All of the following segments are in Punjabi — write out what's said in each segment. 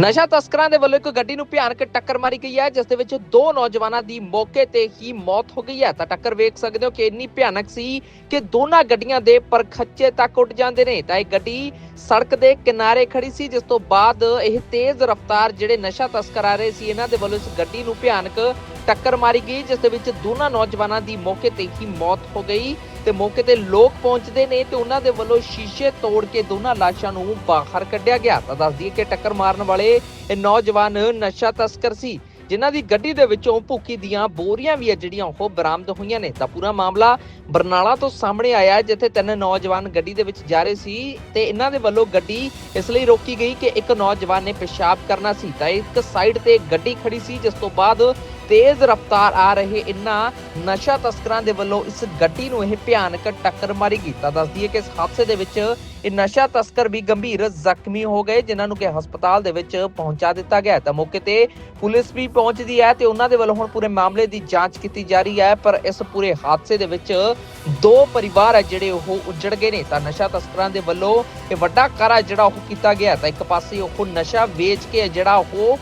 ਨਸ਼ਾ ਤਸਕਰਾਂ ਦੇ ਵੱਲੋਂ ਇੱਕ ਗੱਡੀ ਨੂੰ ਭਿਆਨਕ ਟੱਕਰ ਮਾਰੀ ਗਈ ਹੈ, ਜਿਸ ਦੇ ਵਿੱਚ ਦੋ ਨੌਜਵਾਨਾਂ ਦੀ ਮੌਕੇ ਤੇ ਹੀ ਮੌਤ ਹੋ ਗਈ ਹੈ। ਤਾਂ ਟੱਕਰ ਵੇਖ ਸਕਦੇ ਹੋ ਕਿ ਇੰਨੀ ਭਿਆਨਕ ਸੀ ਕਿ ਦੋਨਾਂ ਗੱਡੀਆਂ ਦੇ ਪਰਖੱਚੇ ਤੱਕ ਉੱਡ ਜਾਂਦੇ ਨੇ। ਤਾਂ ਇਹ ਗੱਡੀ ਸੜਕ ਦੇ ਕਿਨਾਰੇ ਖੜੀ ਸੀ, ਜਿਸ ਤੋਂ ਬਾਅਦ ਇਹ ਤੇਜ਼ ਰਫ਼ਤਾਰ ਜਿਹੜੇ ਨਸ਼ਾ ਤਸਕਰ ਆ ਰਹੇ ਸੀ, ਇਹਨਾਂ ਦੇ ਵੱਲੋਂ ਇਸ ਗੱਡੀ ਨੂੰ ਭਿਆਨਕ ਟੱਕਰ ਮਾਰੀ ਗਈ, ਜਿਸ ਦੇ ਵਿੱਚ ਦੋਨਾਂ ਨੌਜਵਾਨਾਂ ਦੀ ਮੌਕੇ ਤੇ ਹੀ ਮੌਤ ਹੋ ਗਈ। ਤੇ ਮੌਕੇ ਤੇ ਲੋਕ ਪਹੁੰਚਦੇ ਨੇ ਤੇ ਉਹਨਾਂ ਦੇ ਵੱਲੋਂ ਸ਼ੀਸ਼ੇ ਤੋੜ ਕੇ ਦੋਨਾਂ ਲਾਸ਼ਾਂ ਨੂੰ ਬਾਹਰ ਕੱਢਿਆ ਗਿਆ। ਤਾਂ ਦੱਸ ਦਈਏ ਕਿ ਟੱਕਰ ਮਾਰਨ ਵਾਲੇ ਇਹ ਨੌਜਵਾਨ ਨਸ਼ਾ ਤਸਕਰ ਸੀ, ਜਿਨ੍ਹਾਂ ਦੀ ਗੱਡੀ ਦੇ ਵਿੱਚੋਂ ਭੁੱਕੀ ਦੀਆਂ ਬੋਰੀਆਂ ਵੀ ਹੈ ਜਿਹੜੀਆਂ ਉਹ ਬਰਾਮਦ ਹੋਈਆਂ ਨੇ। ਤਾਂ ਪੂਰਾ ਮਾਮਲਾ ਬਰਨਾਲਾ ਤੋਂ ਸਾਹਮਣੇ ਆਇਆ ਜਿੱਥੇ ਤਿੰਨ ਨੌਜਵਾਨ ਗੱਡੀ ਦੇ ਵਿੱਚ ਜਾ ਰਹੇ ਸੀ ਤੇ ਇਹਨਾਂ ਦੇ ਵੱਲੋਂ ਗੱਡੀ ਇਸ ਲਈ ਰੋਕੀ ਗਈ ਕਿ ਇੱਕ ਨੌਜਵਾਨ ਨੇ ਪਿਸ਼ਾਬ ਕਰਨਾ ਸੀ। ਤਾਂ ਇੱਕ ਸਾਈਡ ਤੇ ਗੱਡੀ ਖੜੀ ਸੀ, ਜਿਸ ਤੋਂ ਬਾਅਦ ਤੇਜ਼ ਰਫ਼ਤਾਰ ਆ ਰਹੇ ਇਨ੍ਹਾਂ ਨਸ਼ਾ ਤਸਕਰਾਂ ਦੇ ਵੱਲੋਂ ਇਸ ਗੱਡੀ ਨੂੰ ਇਹ ਭਿਆਨਕ ਟੱਕਰ ਮਾਰੀ ਗਈ ਤਾਂ ਦੱਸ ਦਈਏ ਕਿ ਇਸ ਹਾਦਸੇ ਦੇ ਵਿੱਚ ਇਹ ਨਸ਼ਾ ਤਸਕਰ ਵੀ ਗੰਭੀਰ ਜ਼ਖਮੀ ਹੋ ਗਏ, ਜਿਨ੍ਹਾਂ ਨੂੰ ਕਿ ਹਸਪਤਾਲ ਦੇ ਵਿੱਚ ਪਹੁੰਚਾ ਦਿੱਤਾ ਗਿਆ ਤਾਂ ਮੌਕੇ ਤੇ ਪੁਲਿਸ ਵੀ ਪਹੁੰਚਦੀ ਹੈ ਤੇ ਉਹਨਾਂ ਦੇ ਵੱਲੋਂ ਹੁਣ ਪੂਰੇ ਮਾਮਲੇ ਦੀ ਜਾਂਚ ਕੀਤੀ ਜਾ ਰਹੀ ਹੈ, ਪਰ ਇਸ ਪੂਰੇ ਹਾਦਸੇ ਦੇ ਵਿੱਚ ਦੋ ਪਰਿਵਾਰ ਹੈ ਜਿਹੜੇ ਉਹ ਉੱਜੜ ਗਏ ਨੇ। ਤਾਂ ਨਸ਼ਾ ਤਸਕਰਾਂ ਦੇ ਵੱਲੋਂ ਇਹ ਵੱਡਾ ਕਾਰਾ ਜਿਹੜਾ ਉਹ ਕੀਤਾ ਗਿਆ ਤਾਂ ਇੱਕ ਪਾਸੇ ਉਹ ਨਸ਼ਾ ਵੇਚ ਕੇ ਜਿਹੜਾ ਉਹ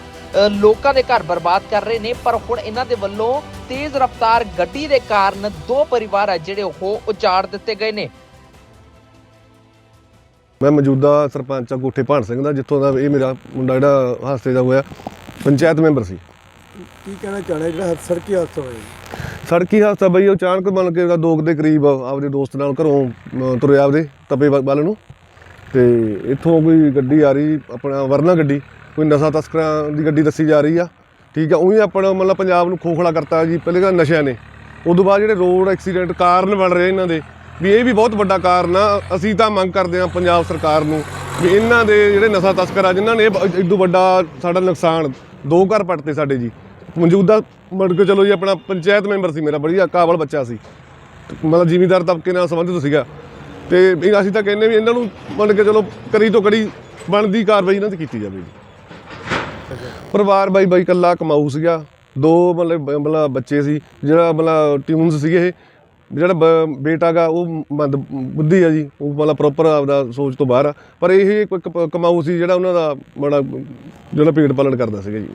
ਲੋਕਾਂ ਦੇ ਘਰ ਬਰਬਾਦ ਕਰ ਰਹੇ ਨੇ ਪਰ ਹੁਣ ਇਹਨਾਂ ਦੇ ਵੱਲੋਂ ਤੇਜ਼ ਰਫ਼ਤਾਰ ਗੱਡੀ ਦੇ ਕਾਰਨ ਦੋ ਪਰਿਵਾਰ ਹੈ ਜਿਹੜੇ ਉਹ ਉਜਾੜ ਦਿੱਤੇ ਗਏ ਨੇ। ਮੈਂ ਮੌਜੂਦਾ ਸਰਪੰਚ ਆ ਕੋਠੇ ਭਾਣ ਸਿੰਘ ਦਾ ਜਿੱਥੋਂ ਦਾ ਇਹ ਮੇਰਾ ਮੁੰਡਾ ਜਿਹੜਾ ਹਾਦਸੇ ਦਾ ਹੋਇਆ ਪੰਚਾਇਤ ਮੈਂਬਰ ਸੀ। ਕੀ ਕਹਿਣਾ ਚਾਹੁੰਦੇ ਜਿਹੜਾ ਸੜਕੀ ਹਾਦਸਾ ਹੋਇਆ? ਸੜਕੀ ਹਾਦਸਾ ਬਈ ਉਹ ਅਚਾਨਕ ਬਣ ਕੇ ਉਹਦਾ ਦੋ ਕੁ ਦੇ ਕਰੀਬ ਆਪਦੇ ਦੋਸਤ ਨਾਲ ਘਰੋਂ ਤੁਰਿਆ ਆਪਦੇ ਤਪੇ ਵ- ਵੱਲ ਨੂੰ। ਤੇ ਇੱਥੋਂ ਕੋਈ ਗੱਡੀ ਆ ਰਹੀ ਆਪਣਾ ਵਰਨਾ ਗੱਡੀ। ਕੋਈ ਨਸ਼ਾ ਤਸਕਰਾਂ ਦੀ ਗੱਡੀ ਦੱਸੀ ਜਾ ਰਹੀ ਆ। ਠੀਕ ਆ, ਉਹੀ ਆਪਣਾ ਮਤਲਬ ਪੰਜਾਬ ਨੂੰ ਖੋਖਲਾ ਕਰਤਾ ਜੀ, ਪਹਿਲੇ ਤਾਂ ਨਸ਼ਿਆਂ ਨੇ। ਉਦੋਂ ਬਾਅਦ ਜਿਹੜੇ ਰੋਡ ਐਕਸੀਡੈਂਟ ਕਾਰਨ ਬਣ ਰਹੇ ਇਹਨਾਂ ਦੇ, ਵੀ ਇਹ ਵੀ ਬਹੁਤ ਵੱਡਾ ਕਾਰਨ ਆ। ਅਸੀਂ ਤਾਂ ਮੰਗ ਕਰਦੇ ਆ ਪੰਜਾਬ ਸਰਕਾਰ ਨੂੰ ਵੀ ਇਹਨਾਂ ਦੇ ਜਿਹੜੇ ਨਸ਼ਾ ਤਸਕਰ ਆ, ਜਿਨ੍ਹਾਂ ਨੇ ਇਹ ਇਦੋਂ ਵੱਡਾ ਸਾਡਾ ਨੁਕਸਾਨ, ਦੋ ਘਰ ਪੱਟਤੇ ਸਾਡੇ ਜੀ। ਮੌਜੂਦਾ ਮੁੜ ਕੇ ਚਲੋ ਜੀ ਆਪਣਾ ਪੰਚਾਇਤ ਮੈਂਬਰ ਸੀ ਮੇਰਾ ਬੜੀਆ ਕਾਬਲ ਬੱਚਾ ਸੀ। ਮਤਲਬ ਜ਼ਿਮੀਂਦਾਰ ਤਬਕੇ ਨਾਲ ਸੰਬੰਧਿਤ ਸੀਗਾ। ਤੇ ਅਸੀਂ ਤਾਂ ਕਹਿੰਦੇ ਵੀ ਇਹਨਾਂ ਨੂੰ ਮੰਨ ਕੇ ਚਲੋ ਕਰੀ ਤੋਂ ਕੜੀ ਬਣਦੀ ਕਾਰਵਾਈ ਇਹਨਾਂ ਤੇ ਕੀਤੀ ਜਾਵੇ ਜੀ ਪਰਿਵਾਰ ਬਾਈ ਬਾਈ ਕੱਲਾ ਕਮਾਊ ਸੀਗਾ। ਦੋ ਮਤਲਬ ਮਤਲਬ ਬੱਚੇ ਸੀ, ਜਿਹੜਾ ਮਤਲਬ ਟਿਊਨਸ ਸੀਗੇ ਇਹ। ਜਿਹੜਾ ਬ- ਬੇਟਾ ਗਾ, ਉਹ ਮੰਦ, ਬੁੱਧੀ ਆ ਜੀ, ਉਹ ਮਤਲਬ ਪ੍ਰੋਪਰ ਆਪਦਾ ਸੋਚ ਤੋਂ ਬਾਹਰ ਆ। ਪਰ ਇਹ ਇੱਕ ਕ- ਕਮਾਊ ਸੀ ਜਿਹੜਾ ਉਹਨਾਂ ਦਾ ਬੜਾ, ਜਿਹੜਾ ਪੇਟ ਪਾਲਣ ਕਰਦਾ ਸੀਗਾ ਜੀ।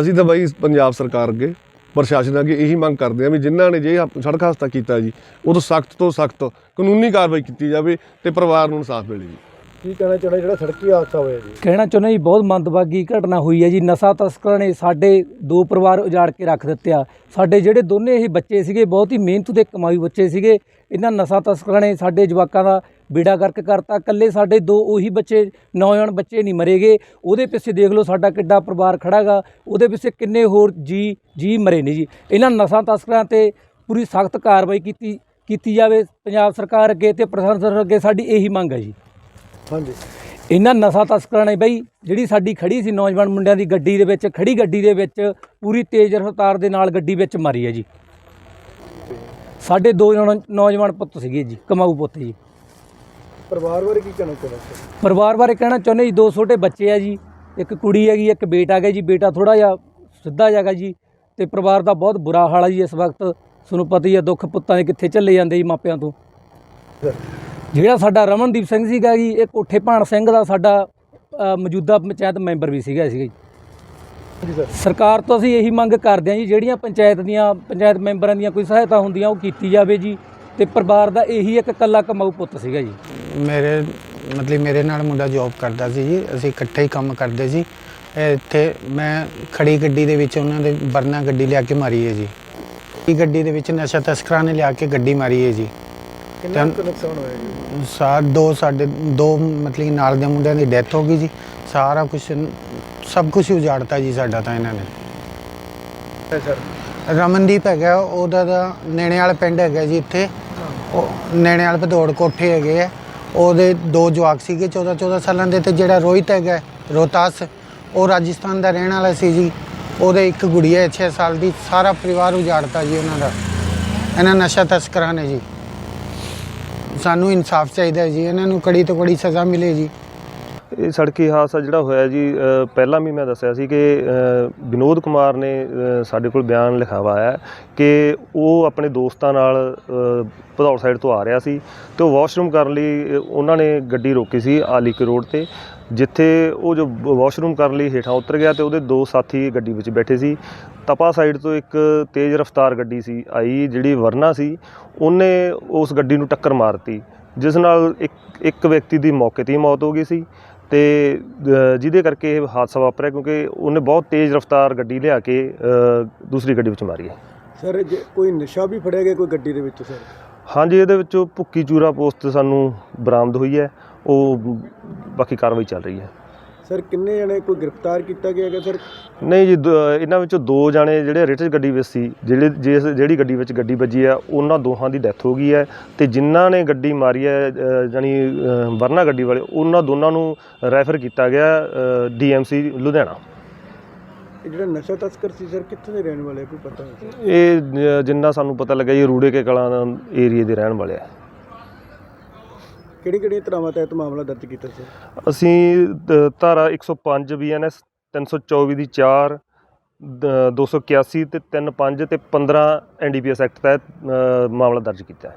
ਅਸੀਂ ਤਾਂ ਬਾਈ ਪੰਜਾਬ ਸਰਕਾਰ ਅੱਗੇ, ਪ੍ਰਸ਼ਾਸਨ ਅੱਗੇ ਇਹੀ ਮੰਗ ਕਰਦੇ ਆ ਵੀ ਜਿਨ੍ਹਾਂ ਨੇ ਜੇ ਸੜਕ ਹਾਦਸਾ ਕੀਤਾ ਜੀ ਉਹ ਤੋਂ ਸਖਤ ਤੋਂ ਸਖਤ ਕਾਨੂੰਨੀ ਕਾਰਵਾਈ ਕੀਤੀ ਜਾਵੇ ਤੇ ਪਰਿਵਾਰ ਨੂੰ ਇਨਸਾਫ ਮਿਲੇ ਜੀ। ਕੀ ਕਹਿਣਾ ਚਾਹੁੰਦਾ ਜਿਹੜਾ ਸੜਕੀ ਹਾਦਸਾ ਹੋਇਆ ਜੀ? ਕਹਿਣਾ ਚਾਹੁੰਦਾ ਜੀ, ਬਹੁਤ ਮੰਦਭਾਗੀ ਘਟਨਾ ਹੋਈ ਹੈ ਜੀ। ਨਸ਼ਾ ਤਸਕਰਾਂ ਨੇ ਸਾਡੇ ਦੋ ਪਰਿਵਾਰ ਉਜਾੜ ਕੇ ਰੱਖ ਦਿੱਤੇ ਆ। ਸਾਡੇ ਜਿਹੜੇ ਦੋਨੇ ਇਹ ਬੱਚੇ ਸੀਗੇ, ਬਹੁਤ ਹੀ ਮਿਹਨਤ ਦੇ ਕਮਾਈ ਬੱਚੇ ਸੀਗੇ। ਇਹਨਾਂ ਨਸ਼ਾ ਤਸਕਰਾਂ ਨੇ ਸਾਡੇ ਜਵਾਕਾਂ ਦਾ ਬੇੜਾ ਗਰਕ ਕਰਤਾ। ਇਕੱਲੇ ਸਾਡੇ ਦੋ ਉਹੀ ਬੱਚੇ, ਨੌਜਵਾਨ ਬੱਚੇ ਨਹੀਂ ਮਰੇਗੇ ਉਹਦੇ ਪਿੱਛੇ ਦੇਖ ਲਓ ਸਾਡਾ ਕਿੱਡਾ ਪਰਿਵਾਰ ਖੜਾਗਾ ਉਹਦੇ ਪਿੱਛੇ ਕਿੰਨੇ ਹੋਰ ਜੀ ਜੀ ਮਰੇ ਨੇ ਜੀ। ਇਹਨਾਂ ਨਸ਼ਾ ਤਸਕਰਾਂ ਤੇ ਪੂਰੀ ਸਖਤ ਕਾਰਵਾਈ ਕੀਤੀ ਕੀਤੀ ਜਾਵੇ। ਪੰਜਾਬ ਸਰਕਾਰ ਅੱਗੇ ਤੇ ਪ੍ਰਸ਼ਾਸਨ ਅੱਗੇ ਸਾਡੀ ਇਹੀ ਮੰਗ ਹੈ ਜੀ। ਹਾਂਜੀ। ਇਹਨਾਂ ਨਸ਼ਾ ਤਸਕਰਾਂ ਨੇ ਬਈ ਜਿਹੜੀ ਸਾਡੀ ਖੜੀ ਸੀ ਨੌਜਵਾਨ ਮੁੰਡਿਆਂ ਦੀ ਗੱਡੀ ਦੇ ਵਿੱਚ ਖੜੀ ਗੱਡੀ ਦੇ ਵਿੱਚ ਪੂਰੀ ਤੇਜ਼ ਰਫ਼ਤਾਰ ਦੇ ਨਾਲ ਗੱਡੀ ਵਿੱਚ ਮਾਰੀ ਹੈ ਜੀ। ਸਾਡੇ ਦੋ ਨੌਜਵਾਨ ਪੁੱਤ ਸੀਗੇ ਜੀ ਕਮਾਊ ਪੁੱਤ ਜੀ। ਪਰਿਵਾਰ ਬਾਰੇ ਕੀ ਕਹਿਣਾ ਚਾਹੁੰਦੇ? ਪਰਿਵਾਰ ਬਾਰੇ ਕਹਿਣਾ ਚਾਹੁੰਦੇ ਜੀ ਦੋ ਛੋਟੇ ਬੱਚੇ ਆ ਜੀ ਇੱਕ ਕੁੜੀ ਹੈਗੀ ਇੱਕ ਬੇਟਾ ਹੈਗਾ ਜੀ ਬੇਟਾ ਥੋੜਾ ਜਿਹਾ ਸਿੱਧਾ ਜਾਗਾ ਜੀ ਤੇ ਪਰਿਵਾਰ ਦਾ ਬਹੁਤ ਬੁਰਾ ਹਾਲ ਹੈ ਜੀ ਇਸ ਵਕਤ ਤੁਹਾਨੂੰ ਪਤਾ ਹੀ ਹੈ ਦੁੱਖ ਪੁੱਤਾਂ ਦੇ ਕਿੱਥੇ ਝੱਲੇ ਜਾਂਦੇ ਜੀ ਮਾਪਿਆਂ ਤੋਂ। ਜਿਹੜਾ ਸਾਡਾ ਰਮਨਦੀਪ ਸਿੰਘ ਸੀਗਾ ਜੀ ਇਹ ਕੋਠੇ ਭਾਣ ਸਿੰਘ ਦਾ ਸਾਡਾ ਮੌਜੂਦਾ ਪੰਚਾਇਤ ਮੈਂਬਰ ਵੀ ਸੀਗਾ ਸੀਗਾ ਜੀ। ਜੀ ਸਰ। ਸਰਕਾਰ ਤੋਂ ਅਸੀਂ ਇਹੀ ਮੰਗ ਕਰਦੇ ਹਾਂ ਜੀ ਜਿਹੜੀਆਂ ਪੰਚਾਇਤ ਦੀਆਂ ਪੰਚਾਇਤ ਮੈਂਬਰਾਂ ਦੀਆਂ ਕੋਈ ਸਹਾਇਤਾ ਹੁੰਦੀਆਂ ਉਹ ਕੀਤੀ ਜਾਵੇ ਜੀ ਤੇ ਪਰਿਵਾਰ ਦਾ ਇਹੀ ਇੱਕ ਇਕੱਲਾ ਕਮਾਊ ਪੁੱਤ ਸੀਗਾ ਜੀ। ਮੇਰੇ ਮਤਲਬ ਮੇਰੇ ਨਾਲ ਮੁੰਡਾ ਜੌਬ ਕਰਦਾ ਸੀ ਜੀ ਅਸੀਂ ਇਕੱਠੇ ਹੀ ਕੰਮ ਕਰਦੇ ਸੀ। ਇੱਥੇ ਮੈਂ ਖੜੀ ਗੱਡੀ ਦੇ ਵਿੱਚ ਉਹਨਾਂ ਦੇ ਵਰਨਾ ਗੱਡੀ ਲਿਆ ਕੇ ਮਾਰੀ ਹੈ ਜੀ। ਇਹ ਗੱਡੀ ਦੇ ਵਿੱਚ ਨਸ਼ਾ ਤਸਕਰਾਂ ਨੇ ਲਿਆ ਕੇ ਗੱਡੀ ਮਾਰੀ ਹੈ ਜੀ। ਕਿੰਨਾ ਕੁ ਨੁਕਸਾਨ ਹੋਇਆ ਜੀ? ਸਾਰ ਦੋ ਸਾਡੇ ਦੋ ਮਤਲਬ ਕਿ ਨਾਲ ਦੇ ਮੁੰਡਿਆਂ ਦੀ ਡੈਥ ਹੋ ਗਈ ਜੀ। ਸਾਰਾ ਕੁਝ ਸਭ ਕੁਝ ਉਜਾੜਤਾ ਜੀ ਸਾਡਾ ਤਾਂ ਇਹਨਾਂ ਨੇ। ਹੈ ਸਰ। ਰਮਨਦੀਪ ਹੈਗਾ ਉਹਦਾ ਦਾ ਨੇਣੇ ਵਾਲਾ ਪਿੰਡ ਹੈਗਾ ਜੀ ਇੱਥੇ। ਉਹ ਨੇਣੇ ਵਾਲੇ ਭਦੌੜ ਕੋਠੇ ਹੈਗੇ ਆ। ਉਹਦੇ ਦੋ ਜਵਾਕ ਸੀਗੇ 14 14 ਸਾਲਾਂ ਦੇ ਤੇ ਜਿਹੜਾ ਰੋਹਿਤ ਹੈਗਾ ਰੋਹਤਾਸ ਉਹ ਰਾਜਸਥਾਨ ਦਾ ਰਹਿਣ ਵਾਲਾ ਸੀ ਜੀ। ਉਹਦੇ ਇੱਕ ਗੁੜੀਆ ਹੈ 6 ਸਾਲ ਦੀ ਸਾਰਾ ਪਰਿਵਾਰ ਉਜਾੜਤਾ ਜੀ ਉਹਨਾਂ ਦਾ। ਇਹਨਾਂ ਨਸ਼ਾ ਤਸਕਰਾਂ ਨੇ ਜੀ। ਸਾਨੂੰ ਇਨਸਾਫ ਚਾਹੀਦਾ ਹੈ ਜੀ, ਇਹਨਾਂ ਨੂੰ ਕੜੀ ਤੋਂ ਕੜੀ ਸਜ਼ਾ ਮਿਲੇ ਜੀ। ਇਹ ਸੜਕੀ ਹਾਦਸਾ ਜਿਹੜਾ ਹੋਇਆ ਜੀ ਪਹਿਲਾਂ ਵੀ ਮੈਂ ਦੱਸਿਆ ਸੀ ਕਿ ਵਿਨੋਦ ਕੁਮਾਰ ਨੇ ਸਾਡੇ ਕੋਲ ਬਿਆਨ ਲਿਖਾਵਾ ਹੈ ਕਿ ਉਹ ਆਪਣੇ ਦੋਸਤਾਂ ਨਾਲ ਭਦੌੜ ਸਾਈਡ ਤੋਂ ਆ ਰਿਹਾ ਸੀ ਤੇ ਉਹ ਵਾਸ਼ਰੂਮ ਕਰਨ ਲਈ ਉਹਨਾਂ ਨੇ ਗੱਡੀ ਰੋਕੀ ਸੀ ਆਲੀਕੇ ਰੋਡ ਤੇ। ਜਿੱਥੇ ਉਹ ਜੋ ਵਾਸ਼ਰੂਮ ਕਰਨ ਲਈ ਹੇਠਾਂ ਉਤਰ ਗਿਆ ਤੇ ਉਹਦੇ ਦੋ ਸਾਥੀ ਗੱਡੀ ਵਿੱਚ ਬੈਠੇ ਸੀ। ਤਪਾ ਸਾਈਡ ਤੋਂ ਇੱਕ ਤੇਜ਼ ਰਫ਼ਤਾਰ ਗੱਡੀ ਸੀ ਆਈ ਜਿਹੜੀ ਵਰਨਾ ਸੀ ਉਹਨੇ ਉਸ ਗੱਡੀ ਨੂੰ ਟੱਕਰ ਮਾਰਤੀ ਜਿਸ ਨਾਲ ਇੱਕ ਇੱਕ ਵਿਅਕਤੀ ਦੀ ਮੌਕੇ ਤੇ ਹੀ ਮੌਤ ਹੋ ਗਈ ਸੀ ਤੇ ਜਿਹਦੇ ਕਰਕੇ ਇਹ ਹਾਦਸਾ ਵਾਪਰਿਆ ਕਿਉਂਕਿ ਉਹਨੇ ਬਹੁਤ ਤੇਜ਼ ਰਫ਼ਤਾਰ ਗੱਡੀ ਲਿਆ ਕੇ ਦੂਸਰੀ ਗੱਡੀ ਵਿੱਚ ਮਾਰੀ ਹੈ। ਸਰ ਜੇ ਕੋਈ ਨਸ਼ਾ ਵੀ ਫੜਿਆ ਗਿਆ ਕੋਈ ਗੱਡੀ ਦੇ ਵਿੱਚ ਸਰ? ਹਾਂਜੀ ਇਹਦੇ ਵਿੱਚੋਂ ਭੁੱਕੀ ਚੂਰਾ ਪੋਸਟ ਸਾਨੂੰ ਬਰਾਮਦ ਹੋਈ ਹੈ। ਉਹ ਬਾਕੀ ਕਾਰਵਾਈ ਚੱਲ ਰਹੀ ਹੈ। ਸਰ ਕਿੰਨੇ ਜਣੇ ਕੋਈ ਗ੍ਰਿਫਤਾਰ ਕੀਤਾ ਗਿਆ ਹੈਗਾ ਸਰ? ਨਹੀਂ ਜੀ ਦ- ਇਹਨਾਂ ਵਿੱਚੋਂ ਦੋ ਜਾਣੇ ਜਿਹੜੇ ਰਿਟਸ ਗੱਡੀ ਵਿੱਚ ਸੀ ਜਿਹੜੇ ਜਿਸ ਜਿਹੜੀ ਗੱਡੀ ਵਿੱਚ ਗੱਡੀ ਵੱਜੀ ਆ ਉਹਨਾਂ ਦੋਹਾਂ ਦੀ ਡੈਥ ਹੋ ਗਈ ਹੈ ਤੇ ਜਿਨ੍ਹਾਂ ਨੇ ਗੱਡੀ ਮਾਰੀ ਹੈ ਅ, ਜਾਣੀ ਅ, ਵਰਨਾ ਗੱਡੀ ਵਾਲੇ ਉਹਨਾਂ ਦੋਨਾਂ ਨੂੰ ਰੈਫਰ ਕੀਤਾ ਗਿਆ ਡੀਐਮਸੀ ਲੁਧਿਆਣਾ। ਇਹ ਜਿਹੜਾ ਨਸ਼ਾ ਤਸਕਰ ਸੀ ਸਰ ਕਿੱਥੋਂ ਦੇ ਰਹਿਣ ਵਾਲੇ ਆ? ਕੋਈ ਪਤਾ ਇਹ ਜਿੰਨਾ ਸਾਨੂੰ ਪਤਾ ਲੱਗਾ ਜੀ ਰੂੜੇ ਕੇ ਕਲਾਂ ਏਰੀਏ ਦੇ ਰਹਿਣ ਵਾਲੇ ਆ। ਕਿਹੜੀ ਕਿਹੜੀ ਧਾਰਾਵਾਂ ਤਹਿਤ ਮਾਮਲਾ ਦਰਜ ਕੀਤਾ ਸੀ? ਅਸੀਂ ਦ- ਧਾਰਾ 105 ਬੀਐਨਐਸ 324 ਦੀ 4 281 ਤੇ 35 ਤੇ 15 ਐਨਡੀਪੀਐਸ ਐਕਟ ਤਹਿਤ ਅ, ਮਾਮਲਾ ਦਰਜ ਕੀਤਾ ਹੈ।